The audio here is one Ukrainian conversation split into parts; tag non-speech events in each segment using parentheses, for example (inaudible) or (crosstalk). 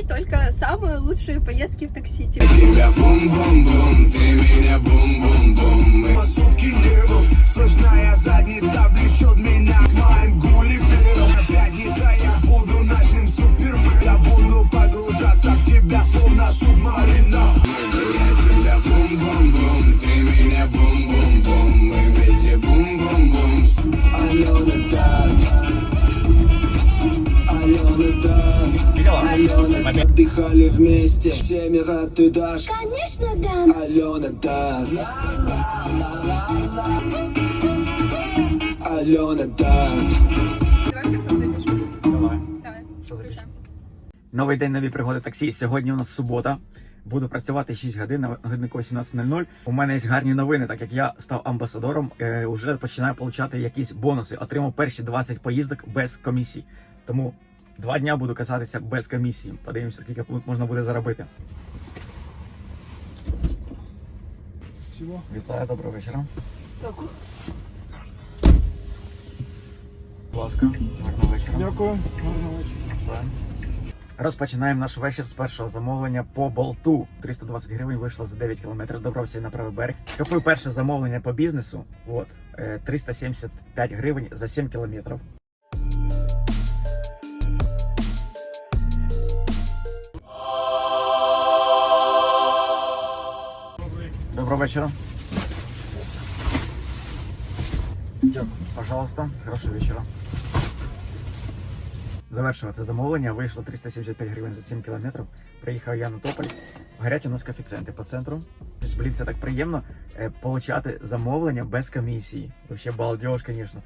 и только самые лучшие поездки в такси. Типа, меня бум-бум-бум, ты меня бум-бум-бум. Алена отдыхали вместе, семеро ты дашь. Конечно, дам. Алена даст. Алена даст. Новий день нові пригоди таксі. Сьогодні у нас субота. Буду працювати 6 годин на годиннику 18.00. У мене є гарні новини, так як я став амбасадором, е, вже починаю отримати якісь бонуси. Отримав перші 20 поїздок без комісій. Тому два дня буду касатися без комісії. Подивимося, скільки можна буде заробити. Всего. Вітаю, доброго вечора. Будь ласка, гарного вечора. Дякую. Гарного вечора. Все. Розпочинаємо наш вечір з першого замовлення по болту. 320 гривень вийшло за 9 кілометрів. Добрався на правий берег. Купив перше замовлення по бізнесу. От е, 375 гривень за 7 кілометрів. Доброго вечора. Дякую. Пожалуйста, хорошего вечора. Завершила замовлення. Вийшло 375 гривень за 7 кілометрів. Приїхав я на Тополь. Горять у нас коефіцієнти по центру. Блін, це так приємно е, получати замовлення без комісії. Вообще балдеж, звісно.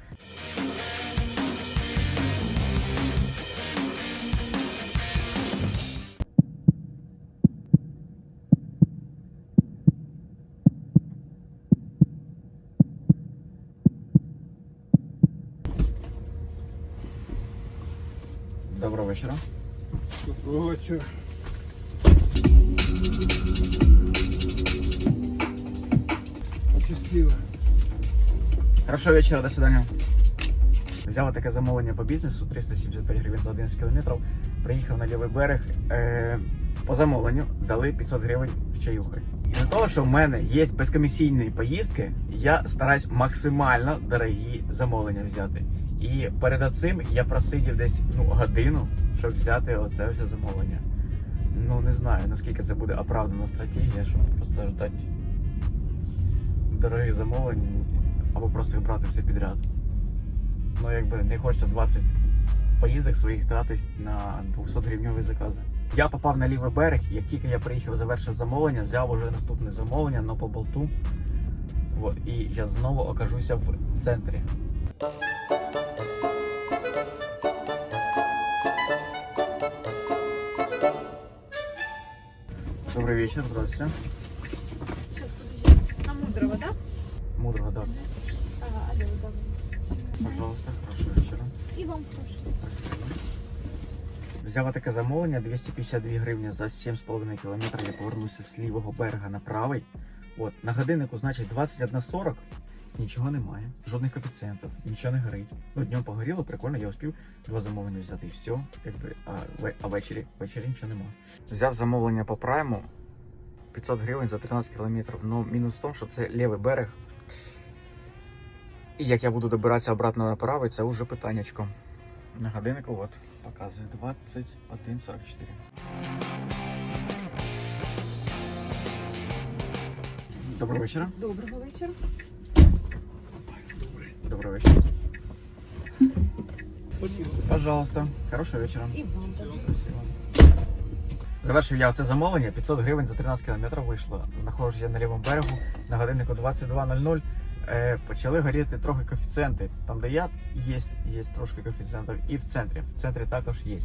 Доброго вечора. Доброго вечора. Щасливо. Хорошого вечора, до свидання. Взяв таке замовлення по бізнесу 375 гривень за 11 кілометрів. Приїхав на лівий берег. Е, по замовленню дали 500 гривень з чаюхою. І за того, що в мене є безкомісійні поїздки, я стараюсь максимально дорогі замовлення взяти. І перед цим я просидів десь ну, годину, щоб взяти оце все замовлення. Ну не знаю наскільки це буде оправдана стратегія, щоб просто ждати дорогих замовлень або просто брати все підряд. Ну, якби не хочеться 20 поїздок своїх тратити на 200 гривневі закази. Я попав на лівий берег, як тільки я приїхав, завершив замовлення, взяв уже наступне замовлення, но по болту. От, і я знову окажуся в центрі. Добрый вечер, здравствуйте. На Мудрого, да? Мудрого, да. Алло. Пожалуйста, хорошего вечера. І вам прошу. Взяла таке замовлення 252 гривні за 7,5 км. Я повернуся з лівого берега на правий. От на годиннику, значить, 21.40. Нічого немає, жодних коефіцієнтів, нічого не горить. Ну, днем погоріло, прикольно, я успів два замовлення взяти і все. Якби, а, а ввечері, ввечері нічого немає. Взяв замовлення по прайму 500 гривень за 13 кілометрів. Ну, мінус в тому, що це лівий берег. І як я буду добиратися обратно на правий, це вже питаннячко. На годиннику от показує 21.44. Доброго вечора. Доброго вечора. Доброго вечер. Спасибо. Пожалуйста. Хорошего вечера. І вам. Спасибо. Завершив я це замовлення. 500 гривень за 13 кілометрів вийшло. Нахожу я на лівому берегу на годиннику 22.00. Е, почали горіти трохи коефіцієнти. Там, де я є, є трошки коефіцієнтів, і в центрі. В центрі також є.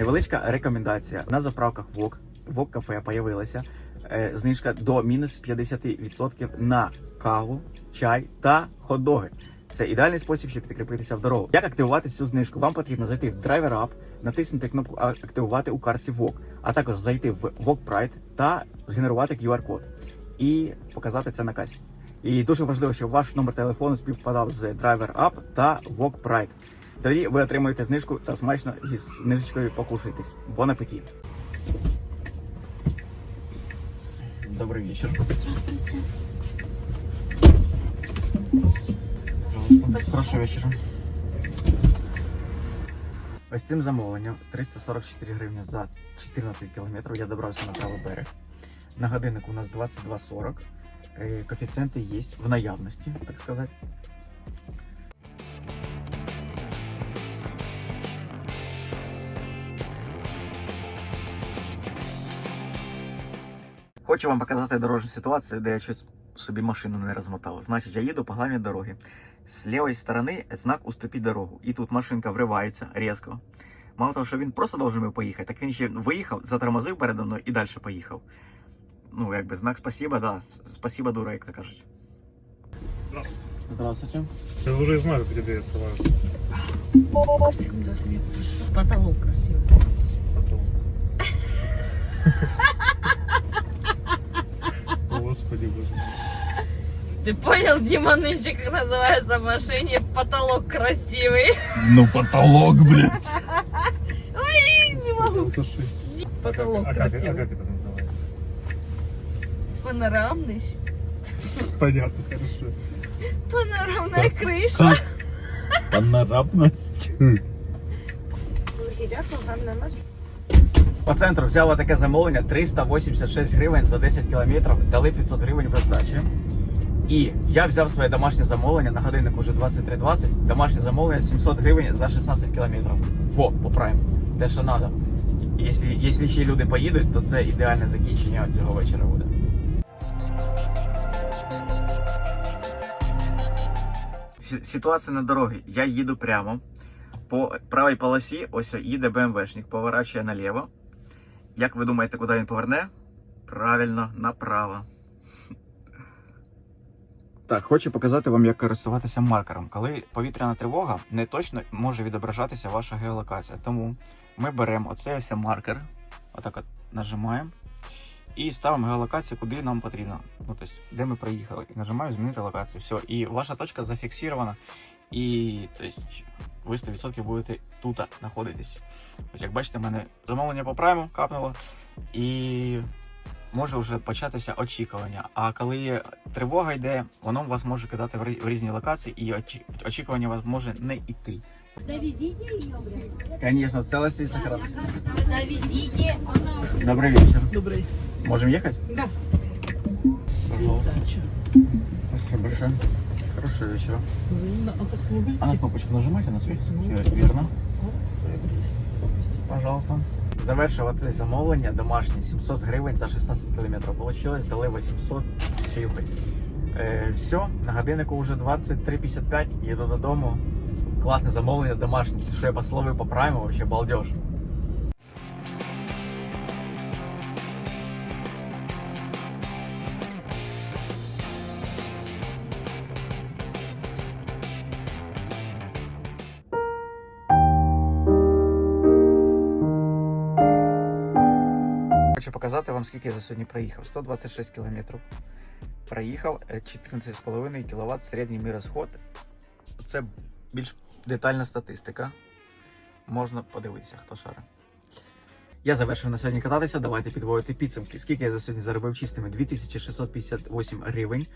Невеличка рекомендація. На заправках ВОК, ВОК кафе появилася е, знижка до мінус 50% на каву, чай та хот-доги. Це ідеальний спосіб, щоб підкріпитися в дорогу. Як активувати цю знижку? Вам потрібно зайти в Driver App, натиснути кнопку Активувати у картці VOG, а також зайти в VOG Pride та згенерувати QR-код і показати це на касі. І дуже важливо, щоб ваш номер телефону співпадав з Driver App та VOG Pride. Тоді ви отримуєте знижку та смачно зі знижечкою покушайтесь. Бон апетит! Добрый вечер. Пожалуйста. Хорошего вечора. Ось цим замовленням 344 гривні за 14 кілометрів я добрався на правий берег. На годиннику у нас 22.40. Е, Коефіцієнти є в наявності, так сказати. Хочу вам показати дорожню ситуацію, де я щось собі машину не розмотав. Значить, я їду по главній дорогі. З лівої сторони знак «Уступіть дорогу. І тут машинка вривається різко. Мало того, що він просто должен був поїхати, так він ще виїхав, затормозив передо мною і далі поїхав. Ну, якби знак спасіба, да. Спасіба, дура, як то кажуть. Здравствуйте. Здравствуйте. Я уже знаю, где дверь открывается. Потолок красивый. Потом. (laughs) Господи, боже. Ты понял, Дима, нынче как называется в машине? Потолок красивый. Ну потолок, блядь. Ой, не могу. Потолок а, как, а красивый. как это называется? Панорамный. Понятно, хорошо. Панорамная крыша. Панорамность. Дякую, гарна ночі. По центру взяла таке замовлення 386 гривень за 10 кілометрів, дали 500 гривень без здачі. І я взяв своє домашнє замовлення на годинник уже 23.20, домашнє замовлення 700 гривень за 16 кілометрів. Во, поправимо. Те, що треба. Якщо, якщо ще люди поїдуть, то це ідеальне закінчення цього вечора буде. Ситуація на дорогі. Я їду прямо. По правій полосі ось їде БМВшник, поворачує наліво. Як ви думаєте, куди він поверне? Правильно, направо. Так, хочу показати вам, як користуватися маркером. Коли повітряна тривога, не точно може відображатися ваша геолокація. Тому ми беремо оцей ось маркер, отак от нажимаємо і ставимо геолокацію, куди нам потрібно. Ну, тобто, де ми проїхали. І нажимаємо змінити локацію. Все, і ваша точка зафіксована. І тобто, ви 100% будете тут знаходитись. Як бачите, в мене замовлення по прайму капнуло, і може вже початися очікування. А коли тривога йде, воно вас може кидати в різні локації, і очікування вас може не йти. Довезите ее, блядь. Конечно, в целости и сохранности. Довезите. Добрый вечер. Добрый. Можем ехать? Да. Пожалуйста. Спасибо большое. Хорошего вечера. А на кнопочку нажимайте на свет. Все верно. Пожалуйста. Завершив оце замовлення домашнє 700 гривень за 16 кілометрів. Получилось, дали 800 сілки. Е, все, на годиннику вже 23.55, їду додому. Класне замовлення домашнє. Що я по прайму, вообще балдеж. Хочу показати вам, скільки я за сьогодні проїхав. 126 кілометрів. Проїхав е, 14,5 кВт середній мій розход. Це більш детальна статистика. Можна подивитися, хто шаре. Я завершив на сьогодні кататися. Давайте підводити підсумки. Скільки я за сьогодні заробив чистими? 2658 гривень.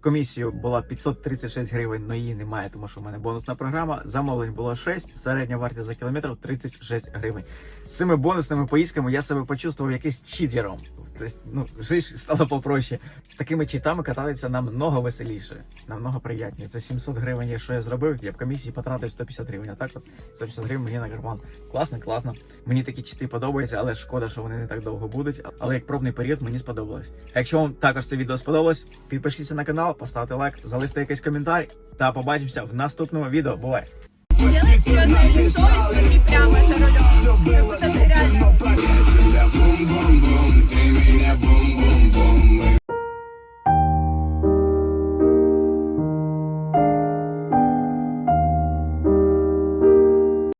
Комісію була 536 гривень, але її немає, тому що в мене бонусна програма. Замовлень було 6, середня вартість за кілометр 36 гривень. З цими бонусними поїздками я себе почувствував якийсь читером. Тобто, ну, життя стало попроще. З такими читами кататися намного веселіше, намного приятніше. Це 700 гривень, якщо я зробив, я б комісії потратив 150 гривень. А так от 150 гривень мені на карман. Класно, класно. Мені такі чити подобаються, але шкода, що вони не так довго будуть. Але як пробний період мені сподобалось. А якщо вам також це відео сподобалось, підпишіться на канал, поставте лайк, залиште якийсь коментар та побачимося в наступному відео. Бувай! Серьезное лицо и смотри прямо за рулем. Как будто ты реально